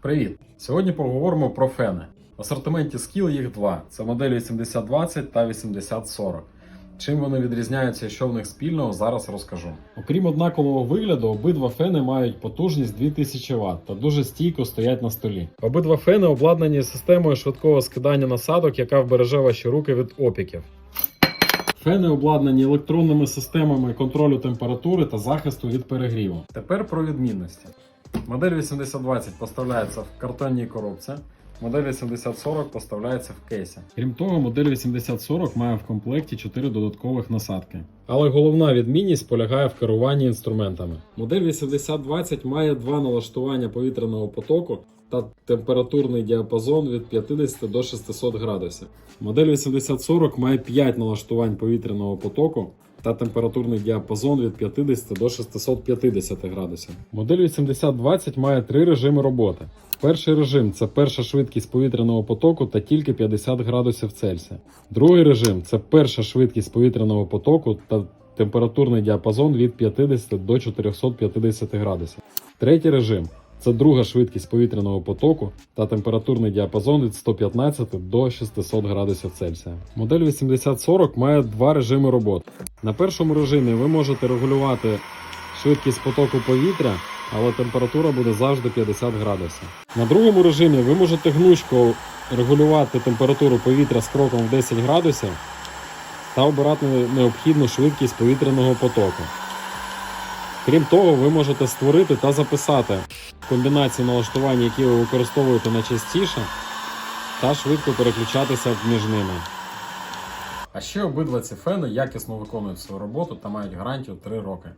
Привіт! Сьогодні поговоримо про фени. В асортименті Skill їх два: це моделі 8020 та 8040. Чим вони відрізняються і що в них спільного, зараз розкажу. Окрім однакового вигляду, обидва фени мають потужність 2000 Вт та дуже стійко стоять на столі. Обидва фени обладнані системою швидкого скидання насадок, яка вбереже ваші руки від опіків. Фени обладнані електронними системами контролю температури та захисту від перегріву. Тепер про відмінності. Модель 8020 поставляється в картонній коробці. Модель 8040 поставляється в кейсі. Крім того, модель 8040 має в комплекті 4 додаткових насадки. Але головна відмінність полягає в керуванні інструментами. Модель 8020 має два налаштування повітряного потоку та температурний діапазон від 50 до 600 градусів. Модель 8040 має 5 налаштувань повітряного потоку та температурний діапазон від 50 до 650 градусів. Модель 8020 має три режими роботи. Перший режим це перша швидкість повітряного потоку та тільки 50 градусів Цельсія. Другий режим це перша швидкість повітряного потоку та температурний діапазон від 50 до 450 градусів. Третій режим це друга швидкість повітряного потоку та температурний діапазон від 115 до 600 градусів Цельсія. Модель 8040 має два режими роботи. На першому режимі ви можете регулювати швидкість потоку повітря, але температура буде завжди 50 градусів. На другому режимі ви можете гнучко регулювати температуру повітря з кроком в 10 градусів та обирати необхідну швидкість повітряного потоку. Крім того, ви можете створити та записати комбінації налаштувань, які ви використовуєте найчастіше, та швидко переключатися між ними. А ще обидва ці фени якісно виконують свою роботу та мають гарантію 3 роки.